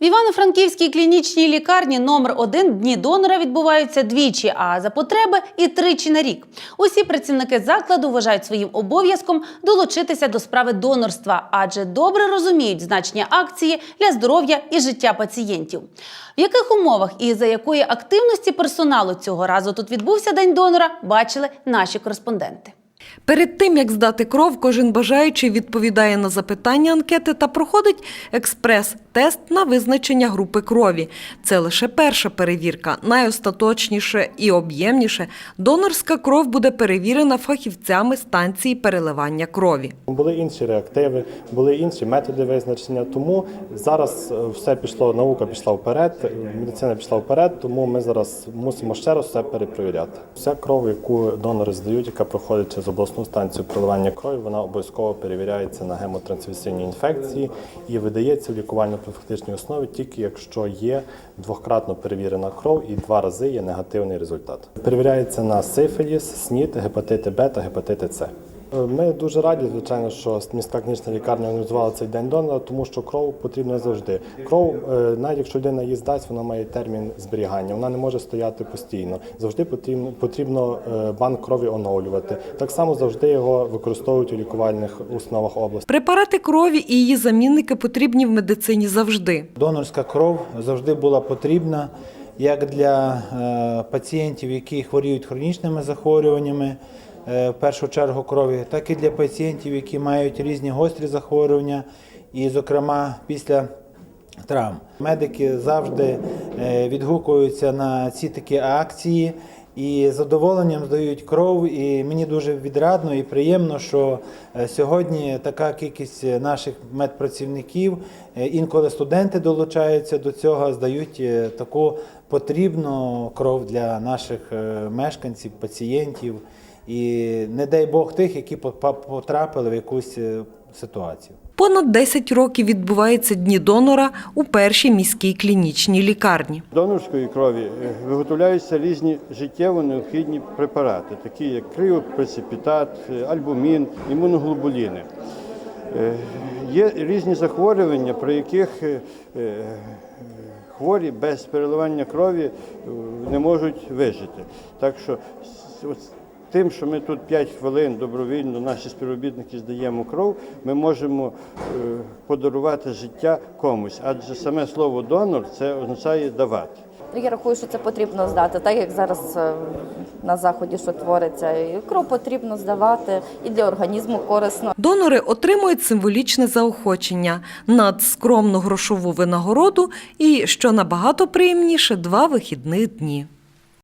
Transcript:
В Івано-Франківській клінічній лікарні номер 1 дні донора відбуваються двічі, а за потреби і тричі на рік. Усі працівники закладу вважають своїм обов'язком долучитися до справи донорства, адже добре розуміють значення акції для здоров'я і життя пацієнтів. В яких умовах і за якої активності персоналу цього разу тут відбувся день донора, бачили наші кореспонденти. Перед тим, як здати кров, кожен бажаючий відповідає на запитання анкети та проходить експрес-тест на визначення групи крові. Це лише перша перевірка. Найостаточніше і об'ємніше донорська кров буде перевірена фахівцями станції переливання крові. Були інші реактиви, були інші методи визначення. Тому зараз е, все пішло, наука пішла вперед, медицина пішла вперед, тому ми зараз мусимо ще раз все перепровіряти. Вся кров, яку донори здають, яка проходить через обласну станцію проливання крові, вона обов'язково перевіряється на гемотрансмісійні інфекції і видається в лікувально-профілактичній основі тільки якщо є двократно перевірена кров і два рази є негативний результат. Перевіряється на сифіліс, СНІД, гепатити Б та гепатити С. Ми дуже раді, звичайно, що міська клінічна лікарня організувала цей день донора, тому що кров потрібна завжди. Кров, е, навіть якщо людина її здасть, вона має термін зберігання, вона не може стояти постійно. Завжди потрібно потрібно е, банк крові оновлювати. Так само завжди його використовують у лікувальних установах області. Препарати крові і її замінники потрібні в медицині завжди. Донорська кров завжди була потрібна як для е, пацієнтів, які хворіють хронічними захворюваннями, е, в першу чергу крові, так і для пацієнтів, які мають різні гострі захворювання, і, зокрема, після травм. Медики завжди е, відгукуються на ці такі акції. І задоволенням здають кров, і мені дуже відрадно і приємно, що е, сьогодні така кількість наших медпрацівників, е, інколи студенти долучаються до цього, здають е, таку потрібну кров для наших е, мешканців, пацієнтів. І не дай Бог тих, які попа- потрапили в якусь е, ситуацію. Понад 10 років відбуваються дні донора у першій міській клінічній лікарні. донорської крові е, виготовляються різні життєво необхідні препарати, такі як криопреципітат, е, альбумін, імуноглобуліни. Є різні захворювання, при яких хворі без переливання крові не можуть вижити. Так що тим, що ми тут 5 хвилин добровільно, наші співробітники здаємо кров, ми можемо е, подарувати життя комусь. Адже саме слово донор це означає давати. Ну, Я рахую, що це потрібно здати, так як зараз е, на заході що твориться. І кров потрібно здавати і для організму корисно. Донори отримують символічне заохочення, надскромну грошову винагороду і, що набагато приємніше, два вихідних дні.